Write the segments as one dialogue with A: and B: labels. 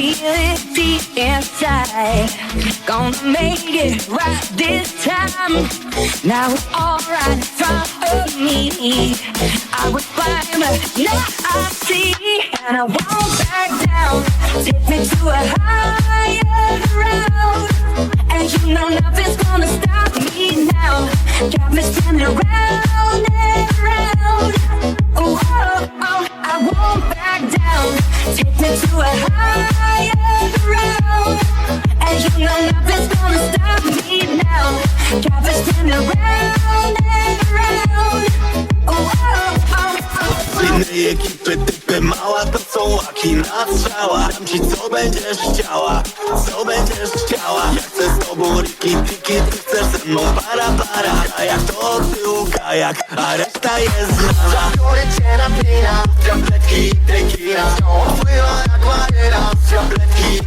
A: feel it deep inside. Gonna make it right this time. Now it's alright in front of me. I was blind, but now I see, and I won't back down. Take me to a higher ground, and you know nothing's gonna stop me now. Got me spinning round and round. Oh, oh, oh, I won't back down. Take me to a higher
B: są łaki na strzała Dam ci co będziesz chciała, co będziesz chciała? Ja chcę z tobą riki tiki, ty chcesz ze mną para para. A jak to od tyłu kajak, a reszta jest znana. Zabiorę cię na plina, tabletki tequila Pływa jak bariera, tabletki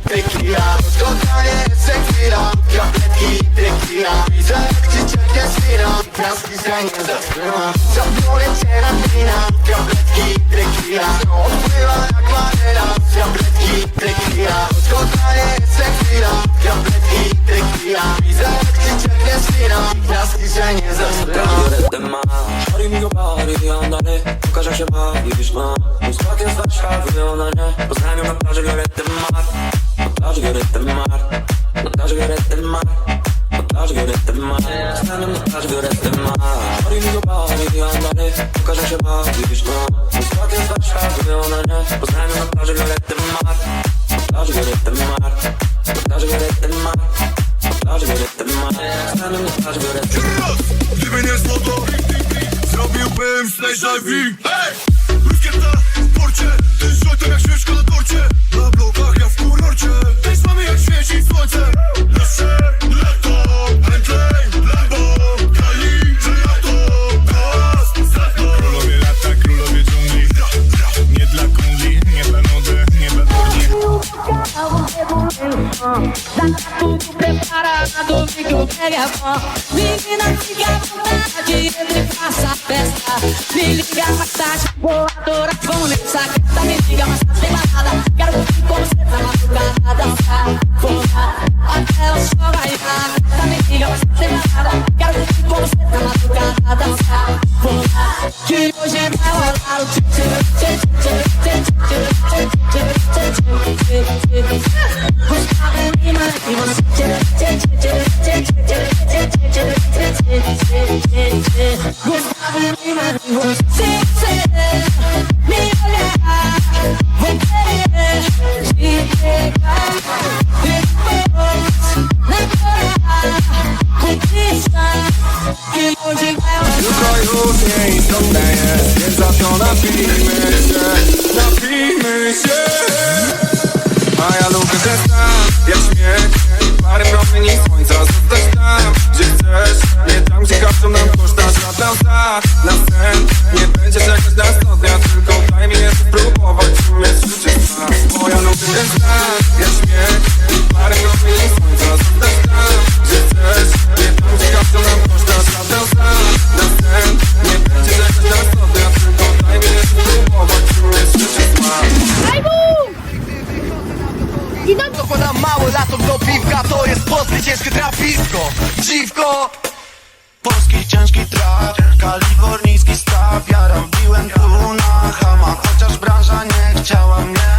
B: scegliendo Sapore gelatina, fiambretti, tequila No, prueba de acuarela, fiambretti, tequila
C: Skotare na plaży biorę ten mar Na plaży biorę ten mar Na plaży biorę ten mar aşk ürettirme Kendimde aşk ürettirme Arıyor bari yanları Kaç aşı bağlıymış lan Muskatın saç şarkıları Bu kendimde aşk ürettirme Aşk ürettirme Aşk ürettirme Aşk ürettirme Kendimde aşk
D: ürettirme Dibine zloto Zrobiłbym z najżawi Ej! Bruskieta w porcie Ty z jak śmieszka na torcie Na blokach ja w kurorcie Ty z jak świeci słońce
A: Preparado, fico pega pó Menina, fica à vontade Entre faça a festa Me liga mais tarde Vou adorar, vão nessa gata Me liga mais tarde, tem balada Quero curtir com você na madrugada forrar Até o sol raiar Gata, me liga mais tarde, tem balada Quero curtir com você na madrugada forrar Que hoje vai rolar o tchê tchê tchê tchê tchê tchê tchê tchê Gustavo Lima você me olhar Vou querer te pegar Depois
B: ciężkie trafisko. Dziwko. Polski ciężki trap Kalifornijski staw. Ja robiłem tu na hama Chociaż branża nie chciała mnie